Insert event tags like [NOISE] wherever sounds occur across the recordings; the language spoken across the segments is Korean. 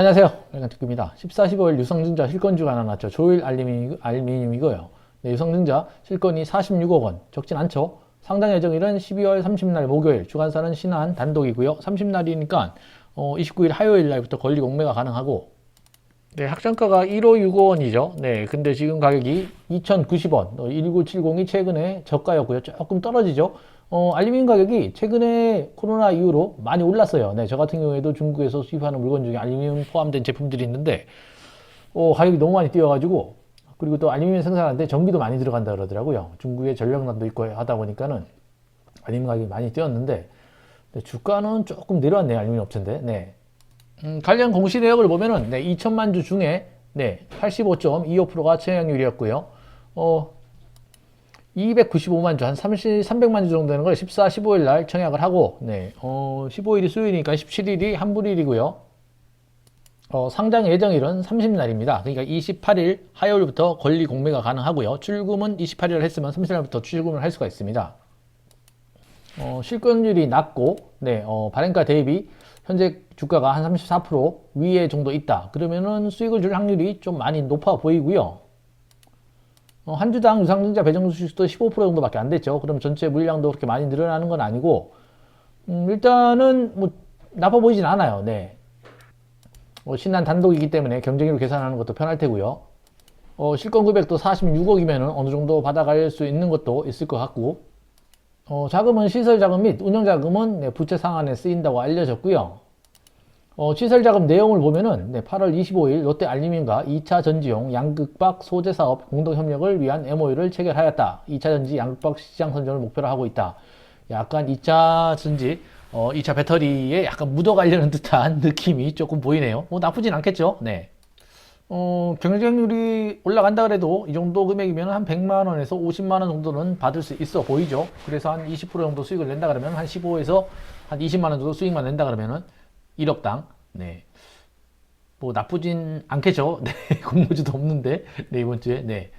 안녕하세요. 빨간특구입니다. 14, 15일 유성증자 실건주가 하나 났죠. 조일 알루미늄, 알루미늄이고요. 네, 유성증자 실건이 46억 원. 적진 않죠. 상당 예정일은 12월 30날 목요일, 주간사는 신한 단독이고요. 30날이니까 어, 29일 화요일 날부터 권리 공매가 가능하고 네, 학장가가 1호 6호원이죠. 네, 근데 지금 가격이 2,090원. 1970이 최근에 저가였고요. 조금 떨어지죠. 어, 알루미늄 가격이 최근에 코로나 이후로 많이 올랐어요. 네, 저 같은 경우에도 중국에서 수입하는 물건 중에 알루미늄 포함된 제품들이 있는데, 어, 가격이 너무 많이 뛰어가지고, 그리고 또 알루미늄 생산하는데 전기도 많이 들어간다 그러더라고요. 중국에 전력난도 있고 하다 보니까는 알루미늄 가격이 많이 뛰었는데, 네, 주가는 조금 내려왔네요. 알루미늄 업체인데, 네. 음, 관련 공시 내역을 보면은 네, 2천만 주 중에 네, 85.25%가 청약률이었고요. 어, 295만 주, 한 30, 300만 주 정도 되는 걸 14, 15일 날 청약을 하고, 네, 어, 15일이 수요일이니까 17일이 한불일이고요. 어, 상장 예정일은 30날입니다. 그러니까 28일 화요일부터 권리 공매가 가능하고요. 출금은 28일 했으면 30일부터 출금을 할 수가 있습니다. 어, 실권율이 낮고, 네, 어, 발행가 대비 현재 주가가 한 34% 위에 정도 있다. 그러면은 수익을 줄 확률이 좀 많이 높아 보이고요. 어, 한 주당 유상증자 배정 수익도 15% 정도밖에 안 됐죠. 그럼 전체 물량도 그렇게 많이 늘어나는 건 아니고, 음, 일단은 뭐 나빠 보이진 않아요. 네. 어, 신한 단독이기 때문에 경쟁률 계산하는 것도 편할 테고요. 어, 실권 금액도 46억이면 어느 정도 받아갈 수 있는 것도 있을 것 같고, 어, 자금은 시설 자금 및 운영 자금은 네, 부채 상환에 쓰인다고 알려졌고요. 어, 시설 자금 내용을 보면은 네, 8월 25일 롯데 알루미늄과 2차 전지용 양극박 소재 사업 공동 협력을 위한 MOU를 체결하였다. 2차 전지 양극박 시장 선정을 목표로 하고 있다. 약간 2차 전지 어, 2차 배터리에 약간 묻어가려는 [LAUGHS] 듯한 느낌이 조금 보이네요. 뭐 나쁘진 않겠죠. 네. 어, 경쟁률이 올라간다 그래도 이 정도 금액이면 한 100만 원에서 50만 원 정도는 받을 수 있어 보이죠. 그래서 한 20% 정도 수익을 낸다 그러면 한 15에서 한 20만 원 정도 수익만 낸다 그러면은 1억당 네. 뭐 나쁘진 않겠죠. [LAUGHS] 네. 공모주도 없는데. 네, 이번 주에. 네.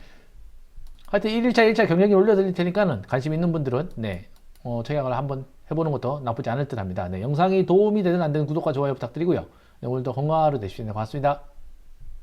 하여튼 1일차, 1차 경쟁률 올려 드릴 테니까는 관심 있는 분들은 네. 어, 청약을 한번 해 보는 것도 나쁘지 않을 듯 합니다. 네. 영상이 도움이 되든 안 되든 구독과 좋아요 부탁드리고요. 네, 오늘도 건강한 하루 되십시오. 네, 고맙습니다.